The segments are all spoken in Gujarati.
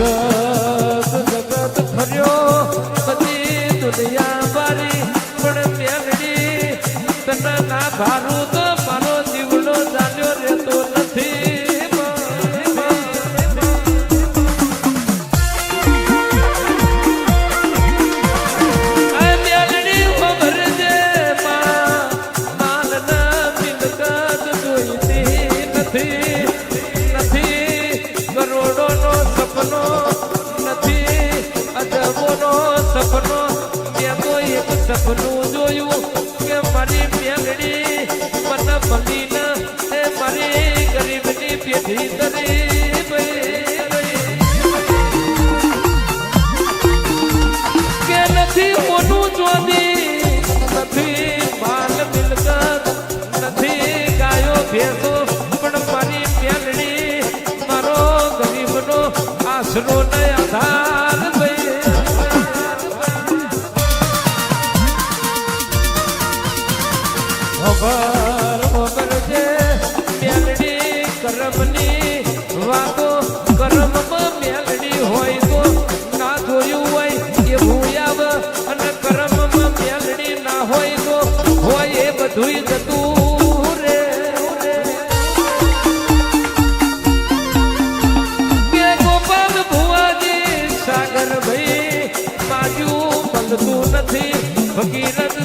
જગત ફર્યો. બધી દુનિયા મારી પણ મેલડી તને ના ભારું સપનું જોયું કે મારી મેલડી મને મળીને એ મારી ગરીબની પેઢી તરી કે નથી મોનું ચોદી નથી માલ મિલકત, નથી ગાયો ભેંસો, પણ મારી મેલડી મારો ગરીબનો આશરો ને હોય એવું આવ અને કરમમાં મેલડી ના હોય તો હોય એ બધુંય જતું રે. ગોપાલ ભુવાજી સાગર ભાઈ, બાજુ મળતું નથી, ભગીરથ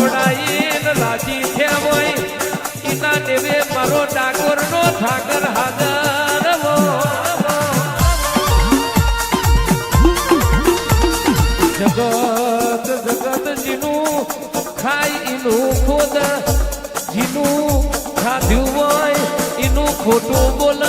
ખવડાઈને રાજી થયા હોય ઈના દેવે મારો ડાકોરનો ઠાકર હાજર જગત જગત જીનું ખાય એનું ખોદ. જીનું ખાધ્યું હોય એનું ખોટું બોલ.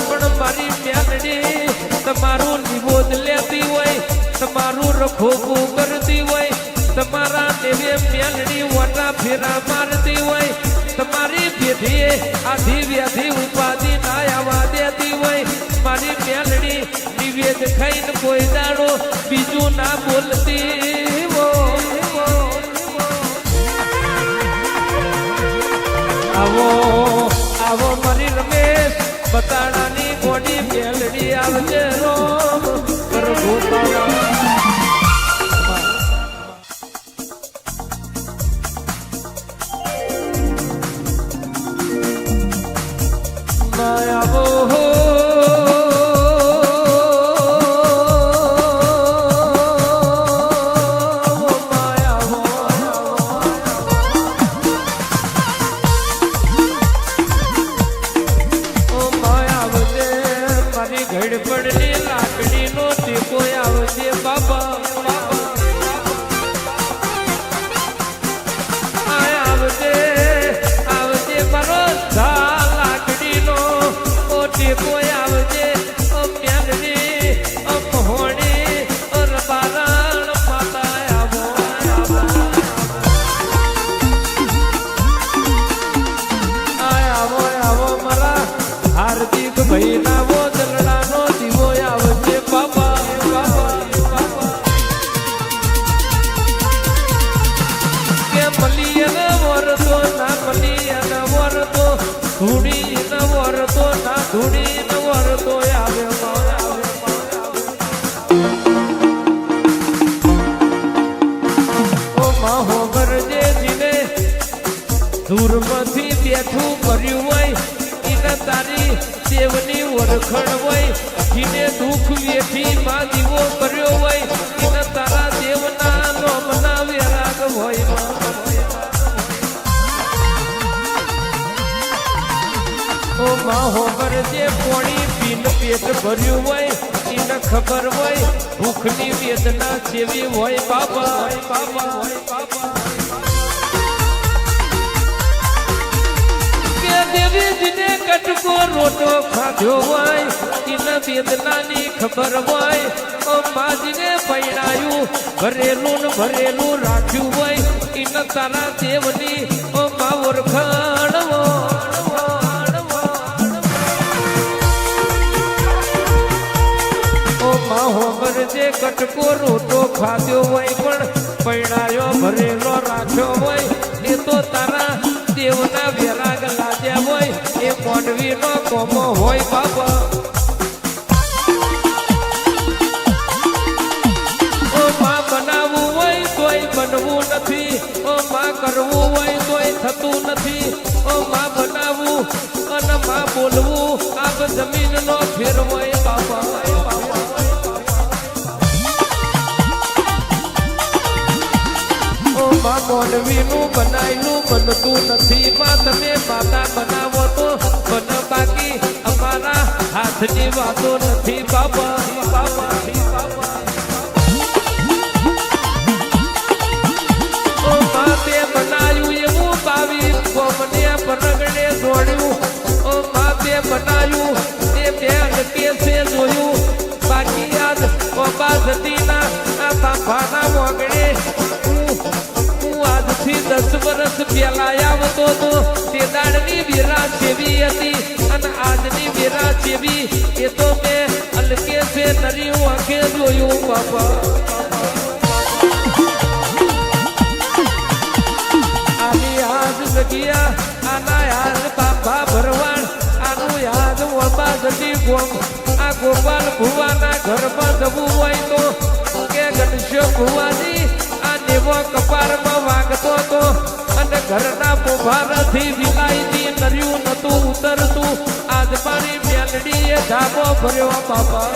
પણ મારી મેલડી તમારું નિબોધ લેતી હોય તમારું રખોપું કરતી હોય તમારા દેવે મેલડી વટા ફેરા મારતી હોય. તમારી પેઢીએ આધી વ્યાધી ઉપાધિ ના આવવા દેતી હોય. મારી મેલડી નિવેદ ખાઈને કોઈ દાડો બીજું ના બોલતી આવો આવો મારી રમેશ, બતાડાની બોડી મેલડી આવજે રો કરભો ઓ ઓળખણ હોય જીને દુઃખ વેઠી માં દીવો કર્યો હોય એને તારા દેવના નો મનાવે રાગ હોય. ઓ માં હોગર જે પોણી પીન પેટ ભર્યું હોય એને ખબર હોય ભૂખની વેદના જેવી હોય બાબા બાબા બાબા દેવીજીને કટકો રોટો ખાધો હોય. એને વેદનાની ખબર હોય. અંબાજીને પૈણાયું, ભરેલું ને ભરેલું રાખ્યું હોય. એને તારા દેવની અંબા ઓળખાણવો જે કટકો રોટો ખાધ્યો હોય પણ પૈણાયો, ભરેલો રાખ્યો હોય. એ તો તારા દેવના વેરાગ જમીનનો ફેર હોય બાબા માં બનાયેલું બનતું નથી. માં તમે માતા હાથની વાતો નથી, બાપા. બાબા ઓ એવું તે કેસે જોયું. બાકી યાદ ઓબા સતીના આ બાપાના મોગડે હું હું આજથી દસ વર્ષ પહેલા આવતો તો તે દાડની વેરા જેવી હતી. અને આજની વેરા જેવી એ તો મેં અલકે છે નરી આંખે જોયું, બાપા. આની યાદ જગ્યા આના યાદ બાપા ભરવાડ, આનું યાદ ઓબા જતી ગોમ આ ગોપાલ ભુવાના ઘરમાં જવું હોય તો કે ગણશો ભુવાની, આ દેવો કપારમાં વાગતો હતો અને ઘરના પોભારથી વિલાયતી ધાબો ભર્યો બાપા.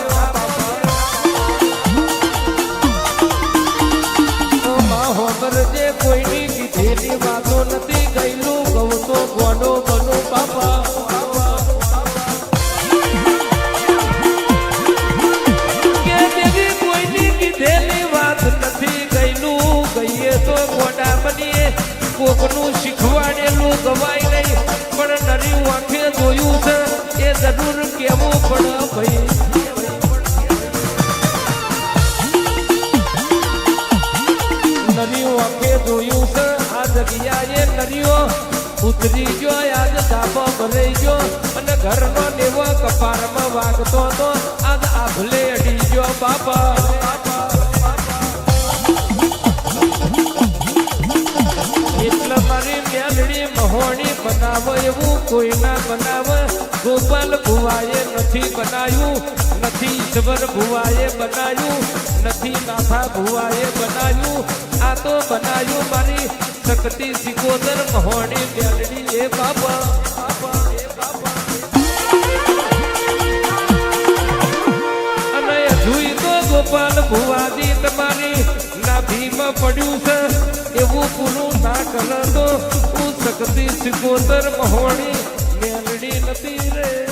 જે કોઈની કીધેલી વાતો નથી ગયેલું. કહું તો ગોડો બનો બાપા. તો ગોડા બનીએ. કોકનું શીખવાડેલું ગવાય નહીં. પણ નરી આંખે જોયું છે. જરૂર કેવું પણ ભાઈ? નરીઓ આખે જોયું છે, આ જગ્યાએ નરીઓ ઉતરી ગયો, આજ ધાબો ભરાઈ ગયો. અને ઘરનો નેવો કપારમાં વાગતો હતો, આજ આભલે અડી ગયો બાપા. એટલે મારી મેલડી બનાવો એવું કોઈ ના બનાવે. ગોપાલ ભુવાએ નથી બનાવ્યું નથી ઈશ્વર ભુવાએ બનાવ્યું નથી નાથા ભુવાએ બનાવ્યું આ તો બનાવ્યું મારી શક્તિ સિકોદર મહોણી બેલડી એ બાબા. અને હજુય તો ગોપાલ ભુવાજી તમારી નાભીમાં પડ્યું છે. એવું પૂરું ના કરતો શક્તિ સિકોદર મહોણી મેલડી નથી રે.